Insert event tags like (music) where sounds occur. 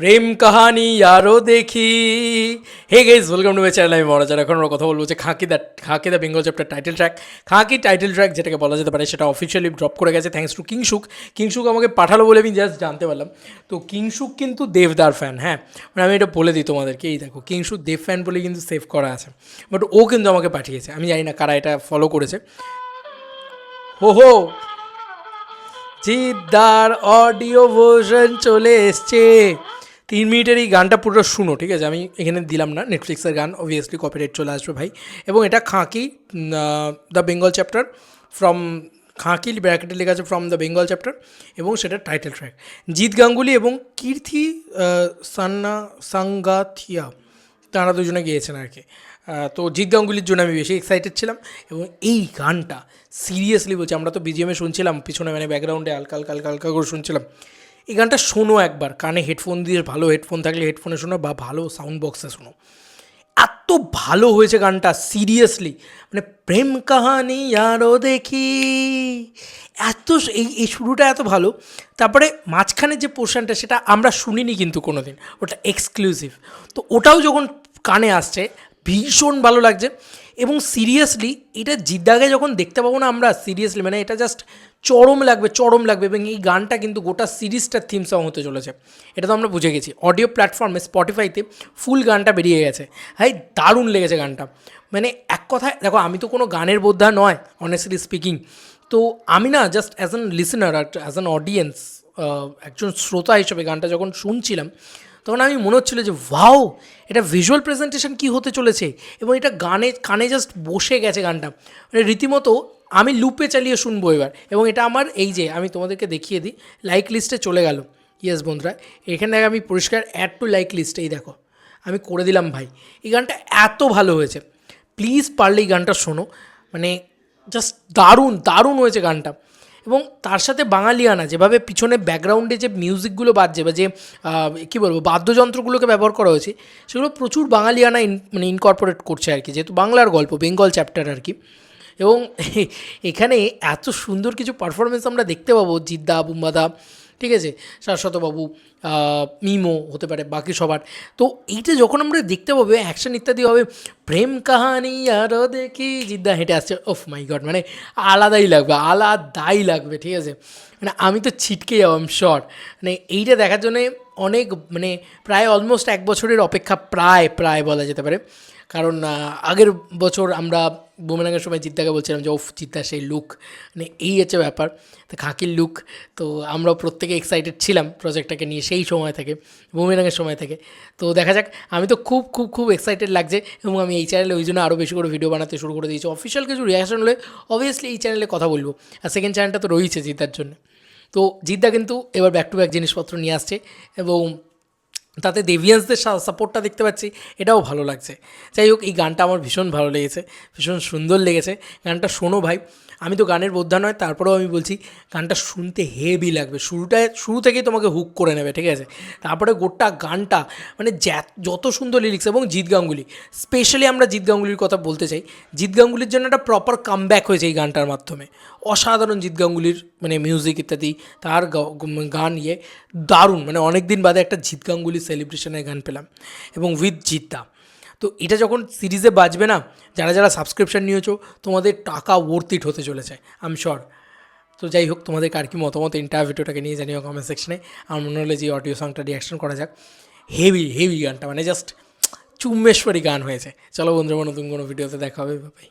প্রেম কাহানি আরও দেখি। Hey guys welcome to my channel আমি মহারাজার এখন আমরা কথা বলব যে Khakee the Khakee the Bengal chapter title track Khakee title track যেটাকে বলা যেতে পারে, সেটা অফিসিয়ালি ড্রপ করে গেছে থ্যাঙ্কস টু কিংসুক কিংসুক আমাকে পাঠালো বলে আমি জাস্ট জানতে পারলাম। তো কিংসুক কিন্তু দেবদার ফ্যান হ্যাঁ। মানে আমি এটা বলে দিই তোমাদেরকে, এই দেখো কিংসুক দেব ফ্যান বলে কিন্তু সেভ করা আছে। বাট ও কিন্তু আমাকে পাঠিয়েছে। আমি জানি না কারা এটা ফলো করেছে। হো হো জিদ্দার অডিও ভার্সন চলে এসছে। তিন মিনিটের এই গানটা পুরো শুনো, ঠিক আছে? আমি এখানে দিলাম না নেটফ্লিক্সের গান অবভিয়াসলি কপিরাইট চলে আসবে ভাই। এবং এটা Khakee the Bengal chapter from Khakee ব্র্যাকেটে লেখা আছে ফ্রম দ্য বেঙ্গল চ্যাপ্টার এবং সেটা টাইটেল ট্র্যাক জিৎ গাঙ্গুলি এবং কীর্তি সান্না, সাঙ্গাথিয়া, তারা দুজনে গিয়েছেন আর কি। তো জিৎ গাঙ্গুলির জন্য আমি বেশি এক্সাইটেড ছিলাম, এবং এই গানটা সিরিয়াসলি বলছি, আমরা তো বিজিএমে শুনছিলাম, পিছনে মানে ব্যাকগ্রাউন্ডে হালকা হালকা হালকা হালকা করে শুনছিলাম। এই গানটা শোনো একবার। কানে হেডফোন দিয়ে ভালো হেডফোন থাকলে হেডফোনে শোনো বা ভালো সাউন্ড বক্সে শোনো। এত ভালো হয়েছে গানটা সিরিয়াসলি মানে প্রেম কাহানি আরও দেখি। এত এই এই শুরুটা এত ভালো। তারপরে মাঝখানে যে পোর্শনটা সেটা আমরা শুনিনি কিন্তু কোনো দিন ওটা এক্সক্লুসিভ তো ওটাও যখন কানে আসছে ভীষণ ভালো লাগছে। এবং সিরিয়াসলি এটা জিদ্দাকে যখন দেখতে পাবো না আমরা সিরিয়াসলি মানে এটা জাস্ট চরম লাগবে চরম লাগবে এবং এই গানটা কিন্তু গোটা সিরিজটার থিম সং হতে চলেছে। এটা তো আমরা বুঝে গেছি। অডিও প্ল্যাটফর্মে স্পটিফাইতে ফুল গানটা বেরিয়ে গেছে। হ্যাঁ দারুণ লেগেছে গানটা। মানে এক কথায়, দেখো আমি তো কোনো গানের বোদ্ধা নয় অনেস্টলি স্পিকিং তো আমি না just as an listener as an audience একজন শ্রোতা হিসেবে গানটা যখন শুনছিলাম তখন আমি মনে হচ্ছিল যে ভাও এটা ভিজুয়াল প্রেজেন্টেশন কী হতে চলেছে? এবং এটা গানে, কানে জাস্ট বসে গেছে গানটা। মানে রীতিমতো আমি লুপে চালিয়ে শুনব এবার। এবং এটা আমার এই যে, আমি তোমাদেরকে দেখিয়ে দিই লাইক লিস্টে চলে গেল। ইয়েস বন্ধুরা, এখানে আমি পরিষ্কার অ্যাড টু লাইক লিস্টে এই দেখো। আমি করে দিলাম, ভাই। এই গানটা এত ভালো হয়েছে। প্লিজ পারলে এই গানটা শোনো। মানে জাস্ট দারুণ দারুণ হয়েছে গানটা। এবং তার সাথে বাঙালিয়ানা যেভাবে পিছনে ব্যাকগ্রাউন্ডে যে মিউজিকগুলো বাজছে বা যে কী বলব, বাদ্যযন্ত্রগুলোকে ব্যবহার করা হয়েছে, সেগুলো প্রচুর বাঙালিয়ানা ইন মানে ইনকর্পোরেট করছে আর কি, যেহেতু বাংলার গল্প বেঙ্গল চ্যাপ্টার আর কি। এবং (laughs) এখানে এত সুন্দর কিছু পারফরমেন্স আমরা দেখতে পাবো, জিদ্দা, বুম্বাদা, ঠিক আছে? শাশ্বতবাবু মিমো হতে পারে, বাকি সবার। তো এইটা যখন আমরা দেখতে পাবো অ্যাকশন ইত্যাদি হবে প্রেম কাহানি আরও দেখি, জিদ্দা হেঁটে আসছে। ওফ মাই গড মানে আলাদাই লাগবে আলাদাই লাগবে, ঠিক আছে? মানে আমি তো ছিটকে যাব আম শর্ট মানে এইটা দেখার জন্যে অনেক মানে প্রায় অলমোস্ট এক বছরের অপেক্ষা প্রায় প্রায় বলা যেতে পারে। কারণ আগের বছর আমরা বুমেরাঙের সময় জিদ্দাকে বলছিলাম যে, ওফ, জিদ্দা, সেই লুক মানে এই হচ্ছে ব্যাপার। তো খাঁকির লুক তো আমরা প্রত্যেকে এক্সাইটেড ছিলাম প্রজেক্টটাকে নিয়ে সেই সময় থেকে, বুমেরাঙের সময় থেকে। তো দেখা যাক, আমি তো খুব খুব খুব এক্সাইটেড লাগছে এবং আমি এই চ্যানেলে ওই জন্য আরও বেশি করে ভিডিও বানাতে শুরু করে দিয়েছি। অফিসিয়াল কিছু রিয়াকশন হলে অবভিয়াসলি এই চ্যানেলে কথা বলব। আর সেকেন্ড চ্যানেলটা তো রয়েছে জিদ্দার জন্য। তো জিদ্দা কিন্তু এবার ব্যাক টু ব্যাক জিনিসপত্র নিয়ে আসছে এবং তাতে দেভিয়ান্সদের সাপোর্টটা দেখতে পাচ্ছি, এটাও ভালো লাগছে। যাই হোক, এই গানটা আমার ভীষণ ভালো লেগেছে, ভীষণ সুন্দর লেগেছে। গানটা শোনো ভাই, আমি তো গানের বোদ্ধা নয়, তারপরেও আমি বলছি গানটা শুনতে হেভি লাগবে। শুরুটায়, শুরু থেকেই তোমাকে হুক করে নেবে, ঠিক আছে? তারপরে গোটা গানটা মানে যত সুন্দর লিরিক্স এবং জিৎ গাঙ্গুলি স্পেশালি আমরা জিৎ গাঙ্গুলির কথা বলতে চাই, জিৎ গাঙ্গুলির জন্য একটা প্রপার কামব্যাক হয়েছে এই গানটার মাধ্যমে। অসাধারণ জিৎ গাঙ্গুলির মানে মিউজিক ইত্যাদি, তার গান ইয়ে দারুণ মানে অনেক দিন বাদে একটা জিৎ গাঙ্গুলি সেলিব্রেশনের গান পেলাম এবং উইথ জিদ্দা তো এটা যখন সিরিজে বাজবে না, যারা যারা সাবস্ক্রিপশন নিয়েছো, তোমাদের টাকা ওর্থ ইট হতে চলেছে আই এম শিওর তো যাই হোক, তোমাদের কার কি মতামত ইন্টার ভিডিওটাকে নিয়ে জানিও কমেন্ট সেকশনে আমার মনে হলে যে অডিও সংটা রিয়াকশন করা যাক। হেভি হেভি গানটা মানে জাস্ট চুম্বেশ্বরী গান হয়েছে। চলো বন্ধুরা, নতুন কোনো ভিডিওতে দেখা হবে ভাই